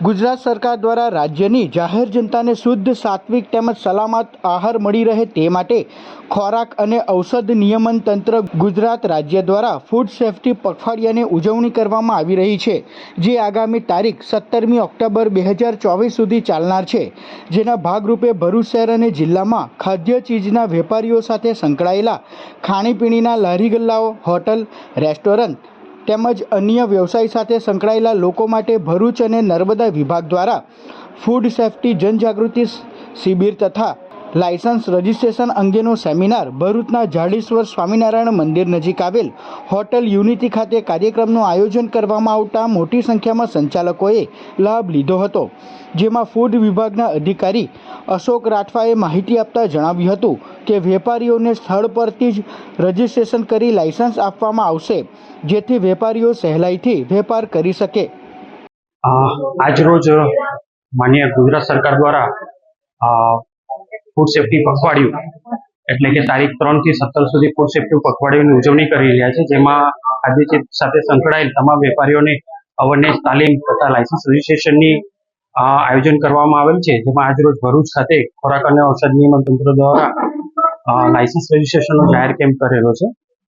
ગુજરાત સરકાર દ્વારા રાજ્યની જાહેર જનતાને શુદ્ધ, સાત્વિક તેમજ સલામત આહાર મળી રહે તે માટે ખોરાક અને ઔષધ નિયમન તંત્ર ગુજરાત રાજ્ય દ્વારા ફૂડ સેફ્ટી પખવાડિયાની ઉજવણી કરવામાં આવી રહી છે, જે આગામી તારીખ સત્તરમી ઓક્ટોબર બે હજાર ચોવીસ સુધી ચાલનાર છે. જેના ભાગરૂપે ભરૂચ શહેર અને જિલ્લામાં ખાદ્ય ચીજના વેપારીઓ સાથે સંકળાયેલા ખાણીપીણીના લારી ગલ્લાઓ, હોટલ, રેસ્ટોરન્ટ તેમજ અન્ય વ્યવસાય સાથે સંકળાયેલા લોકો માટે ભરૂચ અને નર્મદા વિભાગ દ્વારા ફૂડ સેફ્ટી, જનજાગૃતિ શિબિર તથા લાયસન્સ રજિસ્ટ્રેશન અંગેનો સેમિનાર ભરૂચના જાડેશ્વર સ્વામિનારાયણ મંદિર નજીક આવેલ હોટલ યુનિટી ખાતે કાર્યક્રમનું આયોજન કરવામાં આવતા મોટી સંખ્યામાં સંચાલકોએ લાભ લીધો હતો, જેમાં ફૂડ વિભાગના અધિકારી અશોક રાઠવાએ માહિતી આપતા જણાવ્યું હતું કે વેપારીઓને સ્થળ પરથી જ રજિસ્ટ્રેશન કરી લાયસન્સ આપવામાં આવશે, જેથી વેપારીઓ સહેલાઈથી વેપાર કરી શકે. આજરોજ માન્ય ગુજરાત સરકાર દ્વારા ફૂડ સેફ્ટી પખવાડિયું, એટલે કે તારીખ ત્રણથી સત્તર સુધી ફૂડ સેફ્ટી પખવાડિયાની ઉજવણી કરી રહ્યા છે, જેમાં ખાદ્ય સાથે સંકળાયેલ તમામ વેપારીઓને અવેરનેસ તાલીમ તથા લાયસન્સ રજિસ્ટ્રેશનની આયોજન કરવામાં આવેલ છે, જેમાં આજરોજ ભરૂચ ખાતે ખોરાક અને ઔષધ નિયમન તંત્ર દ્વારા લાયસન્સ રજીસ્ટ્રેશનનો જાહેર કેમ્પ કરેલો છે.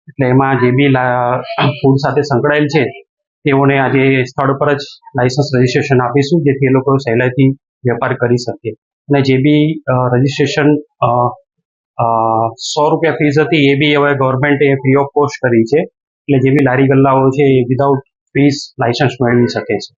એટલે એમાં જે બી ફૂડ સાથે સંકળાયેલ છે, તેઓને આજે સ્થળ પર જ લાયસન્સ રજીસ્ટ્રેશન આપીશું, જેથી એ લોકો સહેલાઈથી વેપાર કરી શકે. અને જે બી રજીસ્ટ્રેશન સો રૂપિયા ફીસ હતી, એ બી હવે ગવર્મેન્ટે ફ્રી ઓફ કોસ્ટ કરી છે. એટલે જે બી લારી ગલ્લાઓ છે, એ વિધાઉટ ફીસ લાયસન્સ મેળવી શકે છે.